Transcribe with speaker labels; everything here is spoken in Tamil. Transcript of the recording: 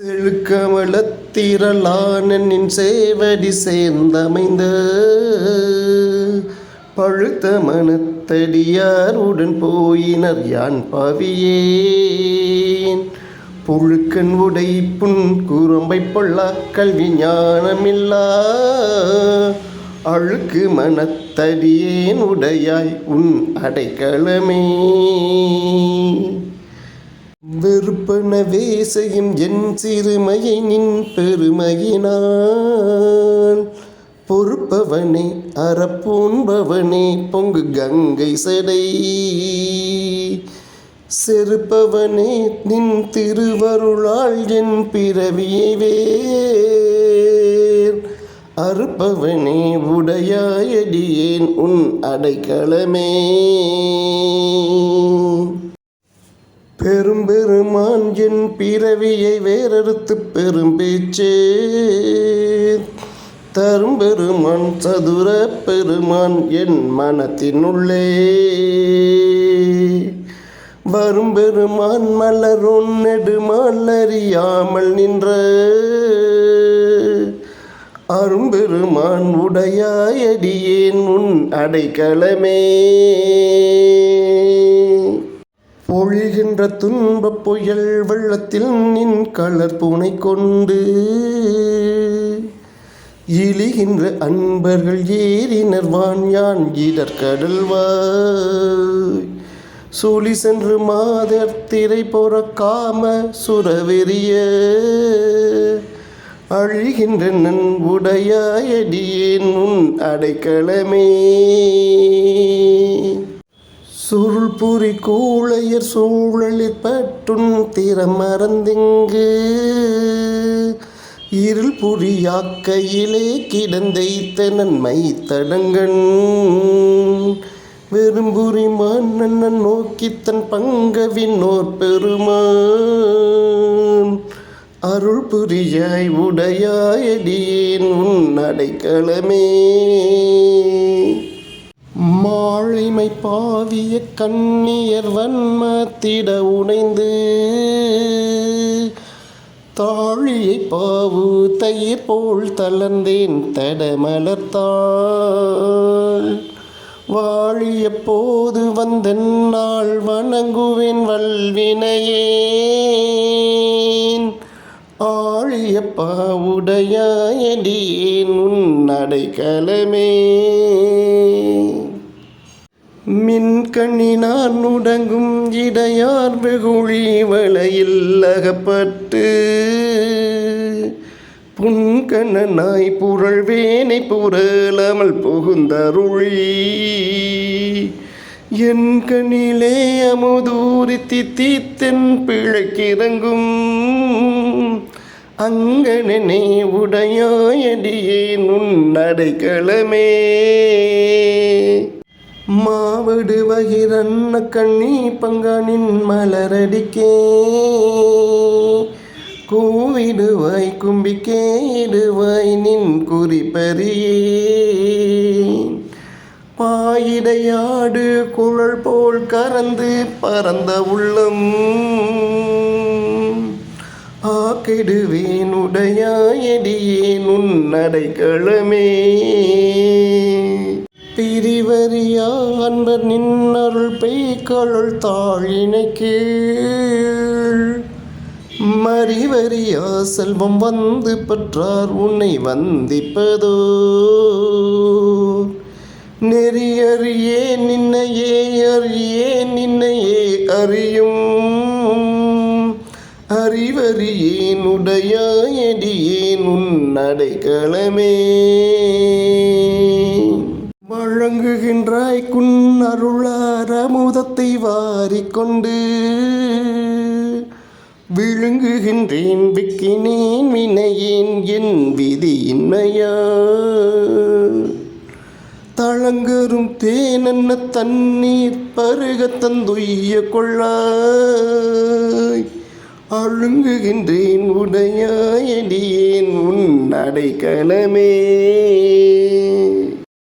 Speaker 1: செழுக்கமலத்திரளானின் சேவடி சேர்ந்தமைந்த பழுத்த மனத்தடியாருடன் போயினர் யான் பவியேன். புழுக்கன் உடை புன் குரம்பை பொல்லா கல்வி ஞானமில்லா அழுக்கு மனத்தடியேன் உடையாய் உன் அடைக்கலமே. வெறுப்பன வேசையும் என் சிறுமையை நின் பெருமையினான் பொறுப்பவனே அறப்பூன்பவனே பொங்கு கங்கை செடை. செருப்பவனே நின் திருவருளால் என் பிறவியை வேர். அறுப்பவனே உடையாயடியேன் உன் அடைக்கலமே. என் பிறவியை வேறறுத்து பெரும் பேச்சே. தரும் பெருமான் சதுர பெருமான் என் மனத்தினுள்ளே. வரும் பெருமான் மலரும் நெடுமலறியாமல் நின்ற. அரும்பெருமான் உடையாயடியேன் உன் அடைக்கலமே. பொழிகின்ற துன்பப் புயல் வெள்ளத்தில் நின் கலர் பூனை கொண்டு இழிகின்ற அன்பர்கள் ஏறினர் வான் யான் இடர்கடல்வாய் சூழி சென்று மாதர் திரை பொறக்காம சுரவெறிய அழிகின்ற நன் உன் அடைக்கலமே. சுருள் புரி கூழையர் சூழலில் பட்டுன் திறமறந்திங்கு. இருள் புரியாக்கையிலே கிடந்தைத்த நன்மை தடங்கண். வெறும்புரி மன்னன் நோக்கி தன் பங்கவினோர் பெருமான். அருள் புரியாய் உடையாயடியேன் உன் அடைக்கலமே. மாழைமை பாவிய கண்ணியர் வன்மத்திட உணைந்து தாழியை பாவு தயிர் போல் தளர்ந்தேன் தடமலர்த்தாள் வாழிய போது வந்த நாள் வணங்குவேன் வல்வினையேன். ஆழிய பாவுடையாயடியேன் உன் அடைக்கலமே. மின்கண்ணினார் நுடங்கும் இடையார் வெகுழி வளையில் அகப்பட்டு புன்கண்ணனாய் புரள்வேனை புரளாமல் புகுந்தருளி. என் கண்ணிலே அமுதூரி தித்தித்தென் பிழைக்கிறங்கும் அங்கனே உடையாயடியேன் உன் அடைக்கலமே மாவடு வகிரன்ன கண்ணி பங்கானின் மலரடிக்கே. கூவிடுவாய் கும்பிக்கேடுவாய் நின் குறிப்பறியே. பாயிடையாடு குழல் போல் கறந்து பறந்த உள்ளம். ஆக்கிடுவேன் உடையாயடியேன் உன் அடைக்கலமே பிரிவறியா அன்பர் நின்னருள் பெய்கொள் தாழினை கீழ் மறிவறியா செல்வம் வந்து பெற்றார் உன்னை வந்திப்பதோ? நெறியறியே நின்னையே அறியே நின்னையே அறியும். அறிவறியேன் உடையாயடியேன் உன் நடைகளமே வழங்குகின்றாய் குன் அருளார் அமுதத்தை வாரிக்கொண்டு. விழுங்குகின்றேன் விக்கினேன் வினையேன் என் விதியின்மையா. தளங்கரும் தேனென்ன தண்ணீர் பருக தந்துய்ய கொள்ளாய். அழுங்குகின்றேன் உடையாயடியேன் உன் அடைக்கலமே